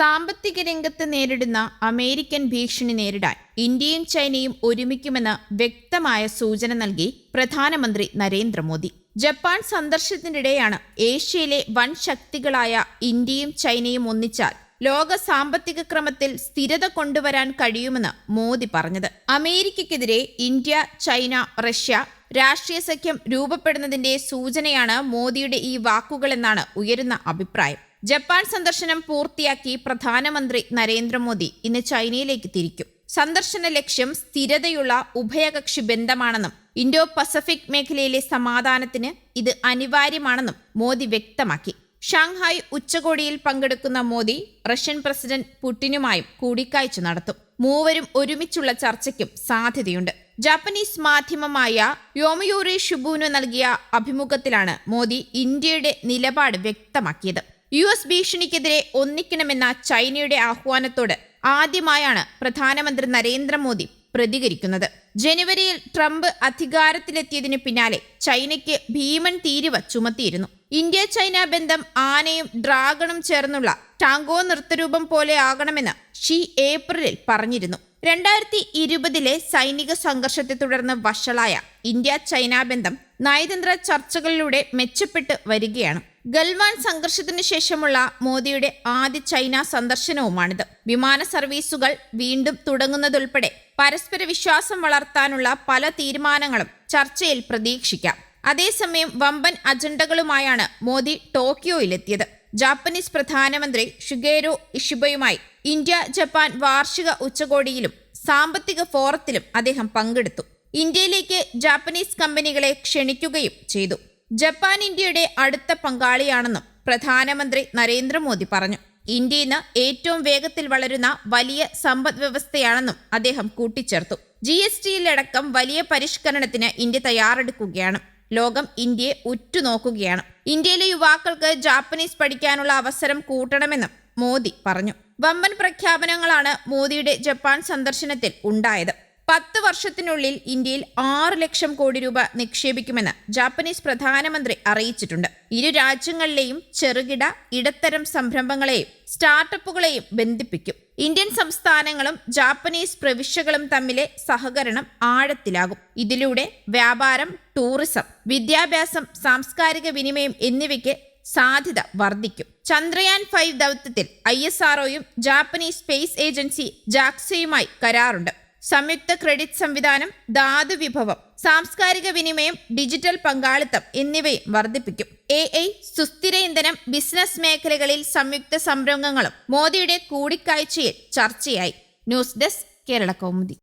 സാമ്പത്തിക രംഗത്ത് നേരിടുന്ന അമേരിക്കൻ ഭീഷണി നേരിടാൻ ഇന്ത്യയും ചൈനയും ഒരുമിക്കുമെന്ന് വ്യക്തമായ സൂചന നൽകി പ്രധാനമന്ത്രി നരേന്ദ്രമോദി. ജപ്പാൻ സന്ദർശനത്തിനിടെയാണ് ഏഷ്യയിലെ വൻ ശക്തികളായ ഇന്ത്യയും ചൈനയും ഒന്നിച്ചാൽ ലോക സാമ്പത്തിക ക്രമത്തിൽ സ്ഥിരത കൊണ്ടുവരാൻ കഴിയുമെന്ന് മോദി പറഞ്ഞത്. അമേരിക്കയ്ക്കെതിരെ ഇന്ത്യ ചൈന റഷ്യ രാഷ്ട്രീയ സഖ്യം രൂപപ്പെടുന്നതിന്റെ സൂചനയാണ് മോദിയുടെ ഈ വാക്കുകളെന്നാണ് ഉയരുന്ന അഭിപ്രായം. ജപ്പാൻ സന്ദർശനം പൂർത്തിയാക്കി പ്രധാനമന്ത്രി നരേന്ദ്രമോദി ഇന്ന് ചൈനയിലേക്ക് തിരിക്കും. സന്ദർശന ലക്ഷ്യം സ്ഥിരതയുള്ള ഉഭയകക്ഷി ബന്ധമാണെന്നും ഇൻഡോ പസഫിക് മേഖലയിലെ സമാധാനത്തിന് ഇത് അനിവാര്യമാണെന്നും മോദി വ്യക്തമാക്കി. ഷാങ്ഹായ് ഉച്ചകോടിയിൽ പങ്കെടുക്കുന്ന മോദി റഷ്യൻ പ്രസിഡന്റ് പുടിനുമായും കൂടിക്കാഴ്ച നടത്തും. മൂവരും ഒരുമിച്ചുള്ള ചർച്ചയ്ക്കും സാധ്യതയുണ്ട്. ജാപ്പനീസ് മാധ്യമമായ യോമയൂറി ഷുബുനു നൽകിയ അഭിമുഖത്തിലാണ് മോദി ഇന്ത്യയുടെ നിലപാട് വ്യക്തമാക്കിയത്. യു എസ് ഭീഷണിക്കെതിരെ ഒന്നിക്കണമെന്ന ചൈനയുടെ ആഹ്വാനത്തോട് ആദ്യമായാണ് പ്രധാനമന്ത്രി നരേന്ദ്രമോദി പ്രതികരിക്കുന്നത്. ജനുവരിയിൽ ട്രംപ് അധികാരത്തിലെത്തിയതിനു പിന്നാലെ ചൈനയ്ക്ക് ഭീമൻ തീരുവ ചുമത്തിയിരുന്നു. ഇന്ത്യ ചൈന ബന്ധം ആനയും ഡ്രാഗണും ചേർന്നുള്ള ടാങ്കോ നൃത്തരൂപം പോലെ ആകണമെന്ന് ഷി ഏപ്രിലിൽ പറഞ്ഞിരുന്നു. രണ്ടായിരത്തി ഇരുപതിലെ സൈനിക സംഘർഷത്തെ തുടർന്ന് വഷളായ ഇന്ത്യ ചൈന ബന്ധം നയതന്ത്ര ചർച്ചകളിലൂടെ മെച്ചപ്പെട്ട് വരികയാണ്. ഗൽവാൻ സംഘർഷത്തിന് ശേഷമുള്ള മോദിയുടെ ആദ്യ ചൈന സന്ദർശനവുമാണിത്. വിമാന സർവീസുകൾ വീണ്ടും തുടങ്ങുന്നതുൾപ്പെടെ പരസ്പര വിശ്വാസം വളർത്താനുള്ള പല തീരുമാനങ്ങളും ചർച്ചയിൽ പ്രതീക്ഷിക്കാം. അതേസമയം വമ്പൻ അജണ്ടകളുമായാണ് മോദി ടോക്കിയോയിലെത്തിയത്. ജാപ്പനീസ് പ്രധാനമന്ത്രി ഷുഗേരോ ഇഷിബയുമായി ഇന്ത്യ ജപ്പാൻ വാർഷിക ഉച്ചകോടിയിലും സാമ്പത്തിക ഫോറത്തിലും അദ്ദേഹം പങ്കെടുത്തു. ഇന്ത്യയിലേക്ക് ജാപ്പനീസ് കമ്പനികളെ ക്ഷണിക്കുകയും ചെയ്തു. ജപ്പാൻ ഇന്ത്യയുടെ അടുത്ത പങ്കാളിയാണെന്നും പ്രധാനമന്ത്രി നരേന്ദ്രമോദി പറഞ്ഞു. ഇന്ത്യ ഇന്ന് ഏറ്റവും വേഗത്തിൽ വളരുന്ന വലിയ സമ്പദ് വ്യവസ്ഥയാണെന്നും അദ്ദേഹം കൂട്ടിച്ചേർത്തു. ജി എസ് ടിയിലടക്കം വലിയ പരിഷ്കരണത്തിന് ഇന്ത്യ തയ്യാറെടുക്കുകയാണ്. ലോകം ഇന്ത്യയെ ഉറ്റുനോക്കുകയാണ്. ഇന്ത്യയിലെ യുവാക്കൾക്ക് ജാപ്പനീസ് പഠിക്കാനുള്ള അവസരം കൂട്ടണമെന്നും മോദി പറഞ്ഞു. വമ്പൻ പ്രഖ്യാപനങ്ങളാണ് മോദിയുടെ ജപ്പാൻ സന്ദർശനത്തിൽ ഉണ്ടായത്. പത്ത് വർഷത്തിനുള്ളിൽ ഇന്ത്യയിൽ ആറ് ലക്ഷം കോടി രൂപ നിക്ഷേപിക്കുമെന്ന് ജാപ്പനീസ് പ്രധാനമന്ത്രി അറിയിച്ചിട്ടുണ്ട്. ഇരു രാജ്യങ്ങളിലെയും ചെറുകിട ഇടത്തരം സംരംഭങ്ങളെയും സ്റ്റാർട്ടപ്പുകളെയും ബന്ധിപ്പിക്കും. ഇന്ത്യൻ സംസ്ഥാനങ്ങളും ജാപ്പനീസ് പ്രവിശ്യകളും തമ്മിലെ സഹകരണം ആഴത്തിലാകും. ഇതിലൂടെ വ്യാപാരം ടൂറിസം വിദ്യാഭ്യാസം സാംസ്കാരിക വിനിമയം എന്നിവയ്ക്ക് സാധ്യത വർദ്ധിക്കും. ചന്ദ്രയാൻ ഫൈവ് ദൗത്യത്തിൽ ഐ എസ് ആർഒയും ജാപ്പനീസ് സ്പേസ് ഏജൻസി ജാക്സയുമായി കരാറുണ്ട്. സംയുക്ത ക്രെഡിറ്റ് സംവിധാനം ധാതു വിഭവം സാംസ്കാരിക വിനിമയം ഡിജിറ്റൽ പങ്കാളിത്തം എന്നിവയും വർദ്ധിപ്പിക്കും. എ ഐ സുസ്ഥിര ഇന്ധനം ബിസിനസ് മേഖലകളിൽ സംയുക്ത സംരംഭങ്ങളും മോദിയുടെ കൂടിക്കാഴ്ചയിൽ ചർച്ചയായി. News desk Kerala Kaumudi.